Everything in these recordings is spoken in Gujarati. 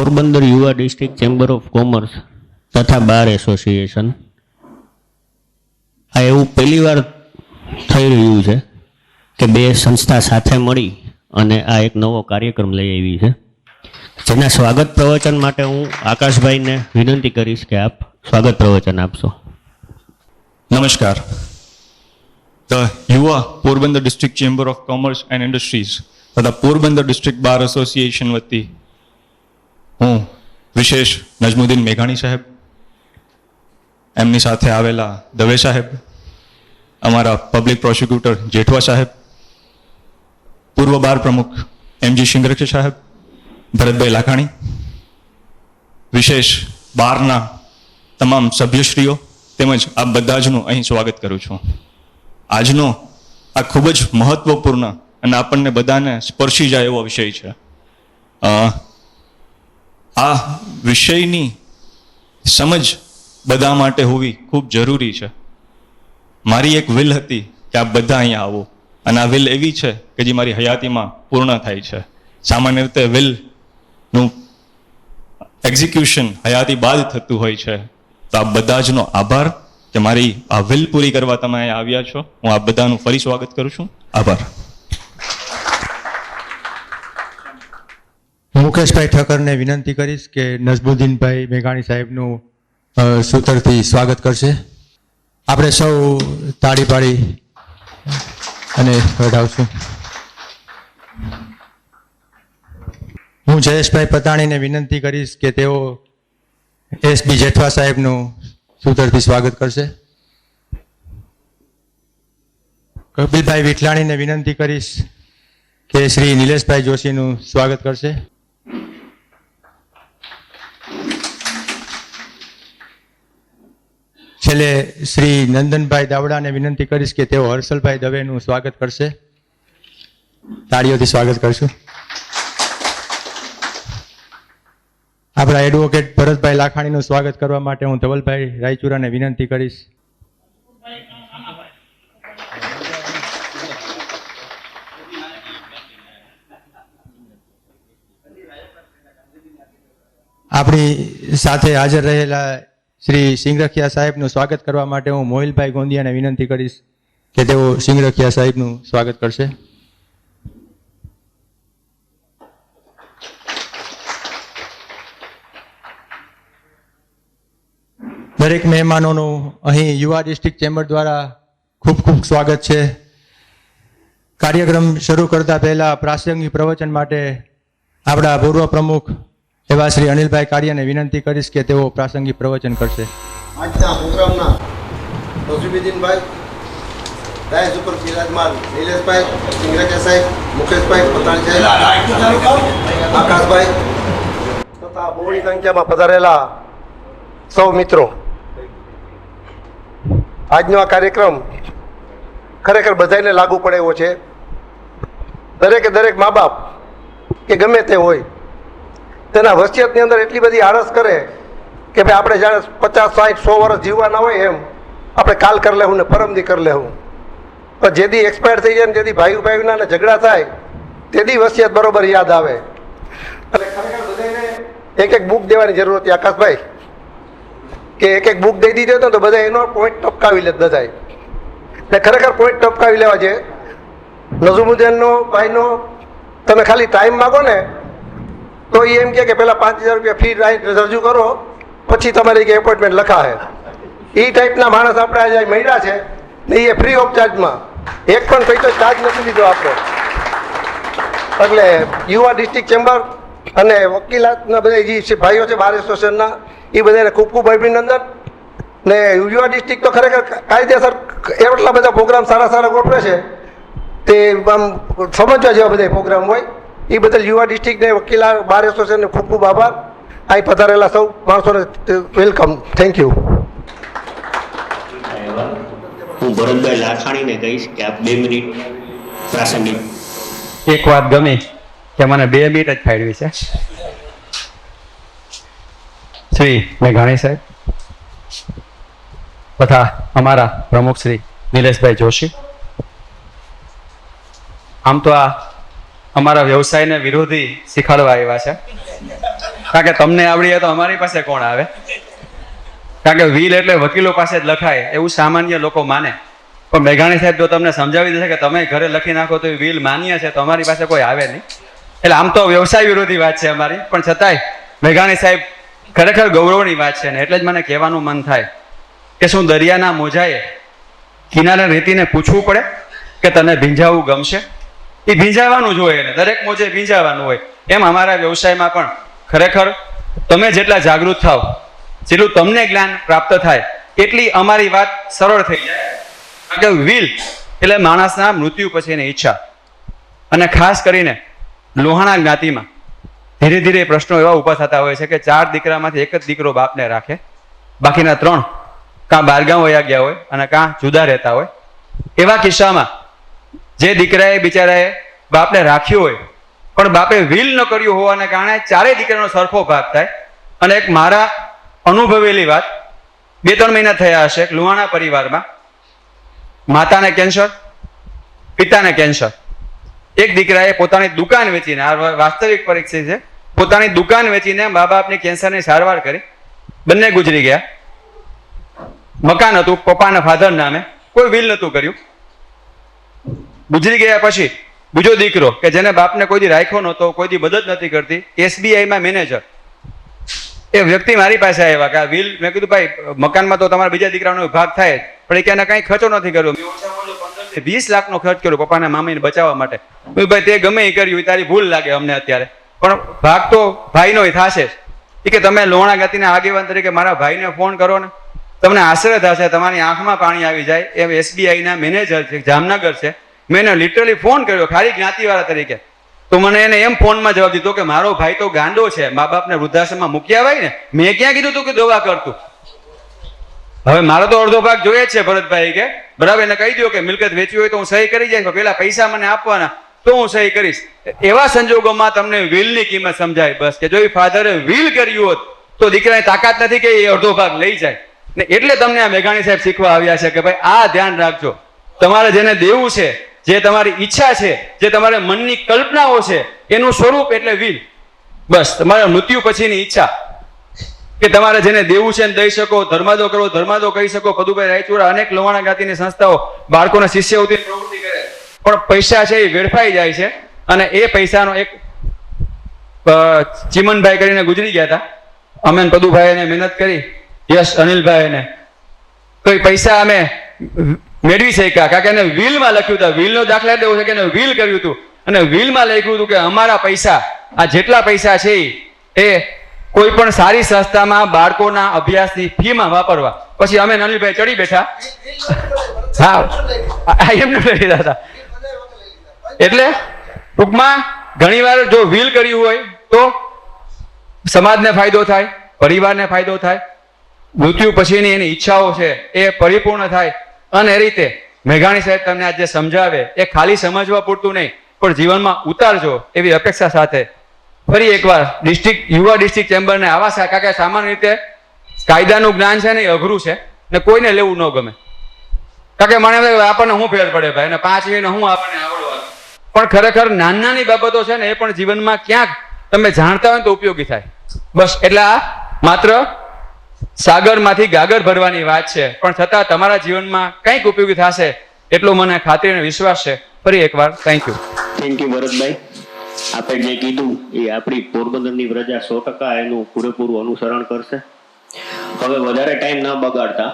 પોરબંદર યુવા ડિસ્ટ્રિક્ટ ચેમ્બર ઓફ કોમર્સ તથા બાર એસોસિએશન. આ એવું પહેલીવાર થઈ રહ્યું છે કે બે સંસ્થા સાથે મળી અને આ એક નવો કાર્યક્રમ લઈ આવી છે. જેના સ્વાગત પ્રવચન માટે હું આકાશભાઈને વિનંતી કરીશ કે આપ સ્વાગત પ્રવચન આપશો. નમસ્કાર. The Yuva Porbandar district chamber of commerce and industries તથા પોરબંદર ડિસ્ટ્રિક્ટ બાર એસોસિએશન વતી હું વિશેષ નજમુદ્દીન મેઘાણી સાહેબ, એમની સાથે આવેલા દવે સાહેબ, અમારા પબ્લિક પ્રોસિક્યુટર જેઠવા સાહેબ, પૂર્વ બાર પ્રમુખ એમજી શિંગરક્ષ સાહેબ, ભરતભાઈ લાખાણી, વિશેષ બારના તમામ સભ્યશ્રીઓ તેમજ આ બધા જનું અહીં સ્વાગત કરું છું. આજનો આ ખૂબ જ મહત્વપૂર્ણ અને આપણને બધાને સ્પર્શી જાય એવો વિષય છે. આ વિષયની સમજ બધા માટે હોવી ખૂબ જરૂરી છે. મારી એક વિલ હતી કે આપ બધા અહીંયા આવો. અને આ વિલ એવી છે કે જે મારી હયાતીમાં પૂર્ણ થાય છે. સામાન્ય રીતે વિલનું એક્ઝિક્યુશન હયાતી બાદ થતું હોય છે. તો આ બધા જનો આભાર કે મારી આ વિલ પૂરી કરવા તમે અહીંયા આવ્યા છો. હું આ બધાનું ફરી સ્વાગત કરું છું. આભાર. મુકેશભાઈ ઠક્કરને વિનંતી કરીશ કે નઝબુદ્દીનભાઈ મેઘાણી સાહેબનું સૂતરથી સ્વાગત કરશે. આપણે સૌ તાળી પાડી અને વધાવશું. હું જયેશભાઈ પતાણીને વિનંતી કરીશ કે તેઓ એસબી જેઠવા સાહેબનું સૂતરથી સ્વાગત કરશે. કપિલભાઈ વિઠલાણીને વિનંતી કરીશ કે શ્રી નિલેશભાઈ જોશીનું સ્વાગત કરશે. છેલ્લે શ્રી નંદનભાઈ દાવડાને વિનંતી કરીશ કે તેઓ હર્ષલભાઈ દવેનું સ્વાગત કરશે. તાળીઓથી સ્વાગત કરશું. આપણા એડવોકેટ ભરતભાઈ લાખાણીનું સ્વાગત કરવા માટે હું ધવલભાઈ રાયચુરાને વિનંતી કરીશ. આપણી સાથે હાજર રહેલા શ્રી સિંગરખિયા સાહેબનું સ્વાગત કરવા માટે હું મોહિલભાઈ ગોંદિયાને વિનંતી કરીશ કે તેઓ સિંગરખિયા સાહેબનું સ્વાગત કરશે. દરેક મહેમાનોનું અહીં યુવા ડિસ્ટ્રિક્ટ ચેમ્બર દ્વારા ખૂબ ખૂબ સ્વાગત છે. કાર્યક્રમ શરૂ કરતા પહેલા પ્રાસંગિક પ્રવચન માટે આપણા પૂર્વ પ્રમુખ એવા શ્રી અનિલભાઈ કારિયાને વિનંતી કરીશ કે તેઓ પ્રાસંગિક પ્રવચન કરશે. આજના પ્રોગ્રામના નસીબુદ્દીનભાઈ રાય ઉપર બિરાજમાન નિલેશભાઈ, સિંગરેજા સાહેબ, મુકેશભાઈ, પતાણી સાહેબ, આકાશભાઈ તથા બહોળી સંખ્યામાં પધારેલા સૌ મિત્રો. આજનો આ કાર્યક્રમ ખરેખર બધાને લાગુ પડે એવો છે. દરેકે દરેક મા બાપ, કે ગમે તે હોય તેના વસિયતની અંદર એટલી બધી આળસ કરે કે ભાઈ આપણે જાણે પચાસ, સાઠ, સો વર્ષ જીવવાના હોય એમ, આપણે કાલ કરી લેવું ને પરમદી કરી લેવું. પણ જેદી એક્સપાયર થઈ જાય ને જેદી ભાઈ ભાઈના ને ઝઘડા થાય તેદી વસિયત બરોબર યાદ આવે. એટલે ખરેખર બધાને એક એક બુક દેવાની જરૂર હતી આકાશભાઈ, કે એક એક બુક દઈ દીધી હતો તો બધા એનો પોઈન્ટ ટપકાવી લે બધા એટલે ખરેખર પોઈન્ટ ટપકાવી લેવા છે. નઝુમુદ્દીનનો ભાઈનો, તમે ખાલી ટાઈમ માગો ને તો એ એમ કે પહેલાં પાંચ હજાર રૂપિયા ફી રજૂ કરો, પછી તમારી કે એપોઇન્ટમેન્ટ લખાશે. એ ટાઈપના માણસ આપણે આજે મળ્યા છે, ને એ ફ્રી ઓફ ચાર્જમાં એક પણ પૈસો ચાર્જ નથી લીધો આપણે. એટલે યુવા ડિસ્ટ્રિક્ટ ચેમ્બર અને વકીલાતના બધા જે ભાઈઓ છે, બાર એસોસિએશનના એ બધાને ખૂબ ખૂબ અભિનંદન. ને યુવા ડિસ્ટ્રિક્ટ તો ખરેખર કાયદેસર એટલા બધા પ્રોગ્રામ સારા સારા ગોઠવે છે, તે આમ સમજવા જેવા બધા પ્રોગ્રામ હોય. એ બદલ યુવા ડિસ્ટ્રિક્ટને વકીલા બાર એસોસિએશનને ખૂબ ખૂબ આભાર. અહીં પધારેલા સૌ માણસોને વેલકમ. થેન્ક યુ હું ભરતભાઈ લાખાણીને કહીશ કે આપ બે મિનિટ પ્રાસંગિક. એક વાત ગમી કે મને બે મિનિટ જ ફાળવી છે. શ્રી મેઘાણી સાહેબ. તથા અમારા પ્રમુખ શ્રી નિલેશભાઈ જોશી. આમ તો આ અમારા વ્યવસાયને વિરોધી શીખવાડવા આવ્યા છે. કારણ કે તમને આવડી તો અમારી પાસે કોણ આવે? કારણ કે વિલ એટલે વકીલો પાસે જ લખાય, એવું સામાન્ય લોકો માને. પણ મેઘાણી સાહેબ જો તમને સમજાવી દેશે કે તમે ઘરે લખી નાખો તો એ વિલ માન્ય છે, તો અમારી પાસે કોઈ આવે નહીં. એટલે આમ તો વ્યવસાય વિરોધી વાત છે અમારી, પણ છતાંય મેઘાણી સાહેબ ખરેખર ગૌરવની વાત છે ને એટલે જ મને કહેવાનું મન થાય કે શું દરિયાના મોજાએ કિનારે રેતીને પૂછવું પડે કે તને ભીંજાવું ગમશે? એ ભીંજાવાનું જ હોય એને, દરેક મોજે ભીંજાવાનું હોય. એમ અમારા વ્યવસાયમાં પણ. ખરેખર, તમે જેટલા જાગૃત થાવ જેટલું તમને જ્ઞાન પ્રાપ્ત થાય, એટલી અમારી વાત સરળ થઈ જાય. કારણ કે વિલ એટલે માણસના મૃત્યુ પછીની ઈચ્છા. અને ખાસ કરીને લોહાણા જ્ઞાતિમાં ધીરે ધીરે પ્રશ્નો એવા ઊભા થતા હોય છે કે ચાર દીકરામાંથી એક જ દીકરો બાપને રાખે. બાકીના ત્રણ કાં બારગામ વયા ગયા હોય અને કાં જુદા રહેતા હોય. એવા કિસ્સામાં જે દીકરાએ બિચારાએ બાપને રાખ્યું હોય, પણ બાપે વિલ ન કર્યું હોવાને કારણે ચારેય દીકરાનો સરખો ભાગ થાય. અને એક મારા અનુભવેલી વાત, બે ત્રણ મહિના થયા હશે લુહાણા પરિવારમાં. માતાને કેન્સર, પિતાને કેન્સર. એક દીકરાએ પોતાની દુકાન વેચીને, આ વાસ્તવિક પરીક્ષા છે, પોતાની દુકાન વેચીને મા બાપની કેન્સરની સારવાર કરી. બંને ગુજરી ગયા. મકાન હતું, પપ્પાના ફાધર નામે, કોઈ વિલ નહોતું કર્યું. ગુજરી ગયા પછી બીજો દીકરો કે જેને બાપને કોઈ દી રાખ્યો નહોતો, કોઈ દી મદદ નથી કરતી, એસબીઆઈમાં મેનેજર. એ વ્યક્તિ મારી પાસે આવ્યા કે આ વિલ, મેં કીધું, ભાઈ, મકાનમાં તો તમારા બીજા દીકરાનો ભાગ થાય. પણ એ કે કાંઈ ખર્ચો નથી કર્યો. મેં ઓછામાં ઓછો 15 થી 20 લાખનો ખર્ચ કર્યો પપ્પાના મામીને બચાવવા માટે. ભાઈ, તે ગમે એ કર્યું તારી ભૂલ લાગે અમને અત્યારે. પણ ભાગ તો ભાઈનો એ થશે જ. એ કે, તમે લોણા ગાતીના આગેવાન તરીકે મારા ભાઈને ફોન કરો ને. તમને આશ્રય થશે, તમારી આંખમાં પાણી આવી જાય. એમ એસબીઆઈના મેનેજર છે, જામનગર છે. મેં એને લિટરલી ફોન કર્યો, ખાલી જ્ઞાતિવાળા તરીકે. તો મને એને એમ ફોનમાં જવાબ દીધો કે, મારો ભાઈ તો ગાંડો છે મા બાપને વૃદ્ધાશ્રમમાં મૂક્યા હોય ને, મેં ક્યાં કીધું તું કે દવા કરતું? હવે મારો તો અડધો ભાગ જોઈએ જ છે ભરતભાઈ કે, બરાબર, એને કહી દો કે, મિલકત વેચવી હોય તો હું સહી કરી જઈશ પેલા પૈસા મને આપવાના, તો હું સહી કરીશ. એવા સંજોગોમાં તમને વિલની કિંમત સમજાય બસ, કે જો એ ફાધરે વિલ કર્યું હોત, તો દીકરાની તાકાત નથી કે એ અડધો ભાગ લઈ જાય. ને એટલે તમને આ મેઘાણી સાહેબ શીખવા આવ્યા છે કે ભાઈ, આ ધ્યાન રાખજો. તમારે જેને દેવું છે જે તમારી ઈચ્છા છે, જે તમારા મનની કલ્પનાઓ છે, એનું સ્વરૂપ એટલે વિલ. બસ, તમારા મૃત્યુ પછીની ઈચ્છા. કે તમારે જેને દેવું છે દઈ શકો, ધર્માદો કરો, ધર્માદો કહી શકો પદુભાઈ રાયચુરા અનેક લોવાણા જ્ઞાતિની સંસ્થાઓ બાળકોને શિષ્યવૃત્તિ પ્રવૃત્તિ કરે પણ પૈસા છે એ વેડફાઈ જાય છે અને એ પૈસાનો એક ચીમનભાઈ કરીને ગુજરી ગયા હતા. અમે પદુભાઈ એને મહેનત કરી, યશ અનિલભાઈ એને. પૈસા અમે મેળવી શક્યા કારણ કે એને વિલમાં લખ્યું હતું. વિલનો દાખલા એટલે છે કે એને વિલ કર્યું હતું. અને વિલમાં લખ્યું હતું કે અમારા પૈસા, આ જેટલા પૈસા છે એ કોઈ પણ સારી સંસ્થામાં બાળકોના અભ્યાસની ફીમાં વાપરવા. પછી અમે ને અનિલભાઈ ચડી બેઠા. હા. એમને લઈ લીધા હતા. એટલે ટૂંકમાં ઘણીવાર જો વિલ કર્યું હોય તો સમાજને ફાયદો થાય, પરિવારને ફાયદો થાય. મૃત્યુ પછીની એની ઈચ્છાઓ છે એ પરિપૂર્ણ થાય. અને રીતે મેઘાણી સાહેબ તમને આજે સમજાવે, એ ખાલી સમજવા પૂરતું નહીં, પણ જીવનમાં ઉતારજો એવી અપેક્ષા સાથે. ફરી એકવાર ડિસ્ટ્રિક્ટ, યુવા ડિસ્ટ્રિક્ટ ચેમ્બરને આવા શાખા કે સામાન્ય રીતે કાયદાનું જ્ઞાન છે ને એ અઘરું છે, ને કોઈને લેવું ન ગમે. કારણ કે મને આપણને શું ફેર પડે ભાઈ? અને પાંચ મહિને હું આપણને આવડવાનું પણ ખરેખર નાની નાની બાબતો છે ને એ પણ જીવનમાં ક્યાંક તમે જાણતા હોય તો ઉપયોગી થાય. બસ, એટલે આ, માત્ર સાગરમાંથી ગાગર ભરવાની વાત છે. પણ છતાં તમારા જીવનમાં કંઈક ઉપયોગી થશે એટલો મને ખાતરી અને વિશ્વાસ છે. ફરી એકવાર thank you thank you Bharatbhai. આપણે જે કીધું એ આપણી પોરબંદરની પ્રજા સો ટકા એનું પૂરેપૂરું અનુસરણ કરશે. હવે વધારે ટાઈમ ન બગાડતા,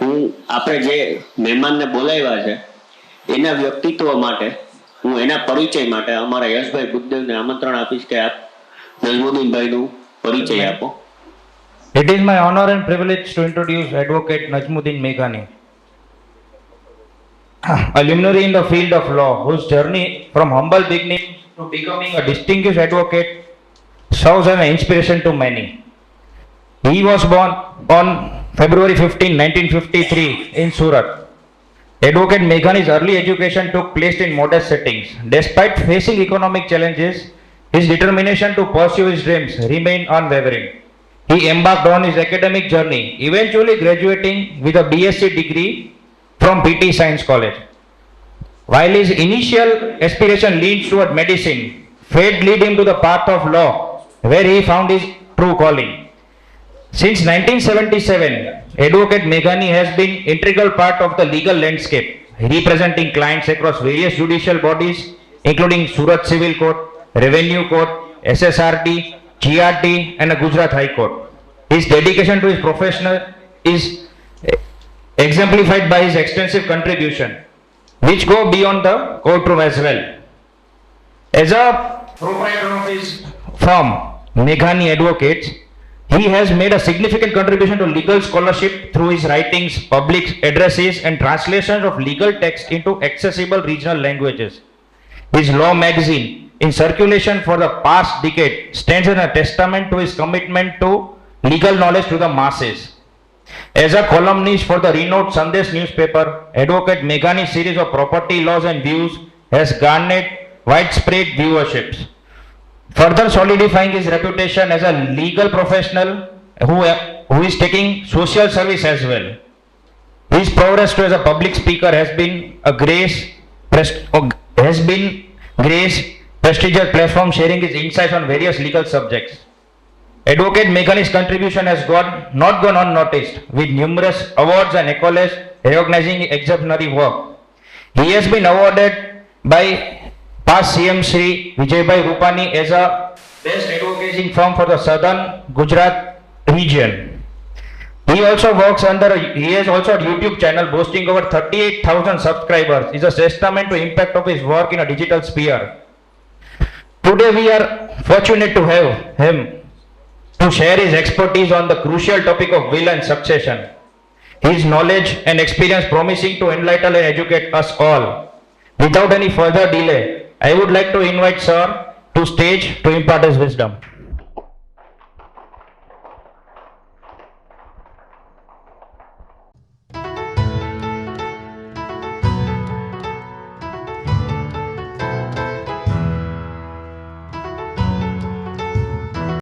હું આપણે જે મહેમાનને બોલાવ્યા છે, એના વ્યક્તિત્વ માટે, હું એના પરિચય માટે અમારા યશભાઈ બુદ્ધદેવને આમંત્રણ આપીશ કે આપ નજમુદ્દીનભાઈનું પરિચય આપો. It is my honor and privilege to introduce Advocate Najmuddin Meghani, a luminary in the field of law whose journey from humble beginnings to becoming a distinguished advocate serves as an inspiration to many. He was born on February 15, 1953 in Surat. Advocate Meghani's early education took place in modest settings. Despite facing economic challenges, his determination to pursue his dreams remained unwavering. He embarked on his academic journey, eventually graduating with a BSc degree from PT Science College. While his initial aspiration leans toward medicine, fate led him to the path of law, where he found his true calling. Since 1977, Advocate Meghani has been integral part of the legal landscape, representing clients across various judicial bodies, including Surat Civil Court, Revenue Court, SSRT, GRT, and the Gujarat High Court. His dedication to his professional is exemplified by his extensive contribution, which go beyond the courtroom as well. As a proprietor of his firm, Meghani Advocates, he has made a significant contribution to legal scholarship through his writings, public addresses, and translations of legal text into accessible regional languages. His law magazine, in circulation for the past decade, stands as a testament to his commitment to legal knowledge to the masses. As a columnist for the renowned Sandesh newspaper, Advocate Meghani's series of property laws and views has garnered widespread viewerships, further solidifying his reputation as a legal professional who, who is taking social service as well. His progress as a public speaker has been a grace, has been grace, prestigious platform sharing his insights on various legal subjects. Advocate Meghani's contribution has gone, not gone unnoticed, with numerous awards and accolades recognizing exemplary work. He has been awarded by past CM Sri Vijaybhai Rupani as a best advocating firm for the southern Gujarat region. He also works under, he has also a YouTube channel boasting over 38,000 subscribers. It's a testament to impact of his work in a digital sphere. Today we are fortunate to have him to share his expertise on the crucial topic of will and succession. His knowledge and experience promising to enlighten and educate us all. Without any further delay, I would like to invite Sir to stage to impart his wisdom.